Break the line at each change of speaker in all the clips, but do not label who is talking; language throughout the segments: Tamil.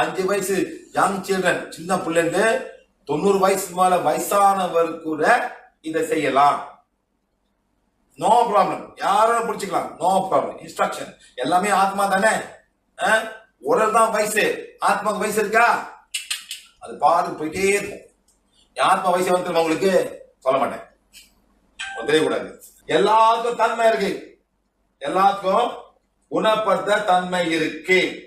அஞ்சு வயசு யங் சில்ட்ரன் சின்ன பிள்ளைங்க தொண்ணூறு வயசு மேல வயசானவர் கூட இதை செய்யலாம். நோ ப்ராப்ளம் யாரும் பிடிச்சிக்கலாம் நோ ப்ராப்ளம் இன்ஸ்ட்ரக்ஷன் எல்லாமே ஆத்மா தானே? உடல் தான் வயசு. ஆத்மாக்கு வயசு இருக்கா? அது பாடு போயிட்டே இருக்கும். ஆத்மா வயசு வந்து உங்களுக்கு? சொல்ல மாட்டேன். ஒன்றே கூடாது. எல்லாத்துக்கும் தன்மை இருக்கு. எல்லாத்துக்கும் குணப்படுத்த தன்மை இருக்கு.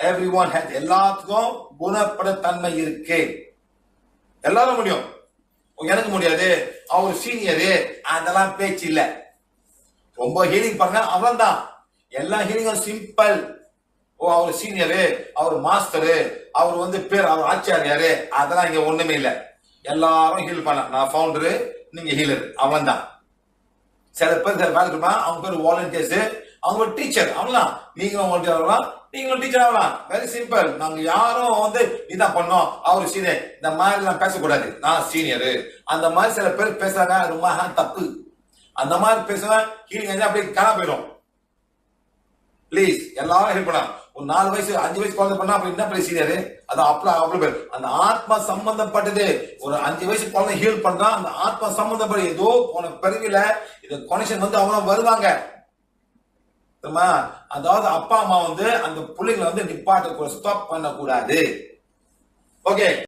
எவ்ரி ஒன் ஹேஸ் எல்லாத்துக்கும் குணப்படத்தன்மை இருக்கு. எல்லாரும் முடியும். எனக்கு முடியாது. அவர் சீனியரு அதெல்லாம் பேச்சு இல்ல. ரொம்ப ஹீலிங் பண்ண அவன் தான் எல்லா ஹீலிங்கும் சிம்பிள் ஓ அவர் சீனியரு அவர் மாஸ்டரு அவர் வந்து பேர் அவர் ஆச்சாரியாரு அதெல்லாம் இங்க ஒண்ணுமே இல்ல. எல்லாரும் ஹீல் பண்ண நான் ஃபவுண்டரு நீங்க ஹீலர் அவன் தான் சில பேர் சில வேலை இருப்பான் அவங்க பேர் வாலண்டியர்ஸ் அவங்க டீச்சர் அவங்களாம் நீங்களும் வாலண்டியர் ஆகலாம் நீங்களும் டீச்சர் ஆகலாம். வெரி சிம்பிள் நாங்க யாரும் வந்து இதான் பண்ணோம். அவரு சீனியர் இந்த மாதிரி எல்லாம் பேசக்கூடாது. நான் சீனியர் அந்த மாதிரி சில பேர் பேசுறாங்க. ரொம்ப தப்பு. அந்த மாதிரி பேசுவேன் கீழே அப்படியே காண போயிடும். ப்ளீஸ் எல்லாரும் ஹெல்ப் பண்ணலாம். ஒரு நாலு வயசு அஞ்சு வயசு குழந்தை பண்ணா அப்படி என்ன பெரிய சீனியர் அது அவ்வளவு அவ்வளவு பேர் அந்த ஆத்மா சம்பந்தப்பட்டது. ஒரு அஞ்சு வயசு குழந்தை ஹீல் பண்ணா அந்த ஆத்மா சம்பந்தப்பட்ட ஏதோ போன பிறவில இந்த கொனெக்ஷன் வந்து அவங்க வருவாங்க. தெரியுமா? அதாவது அப்பா அம்மா வந்து அந்த பிள்ளைங்களை வந்து நிப்பாட்ட ஸ்டாப் பண்ணக்கூடாது. ஓகே?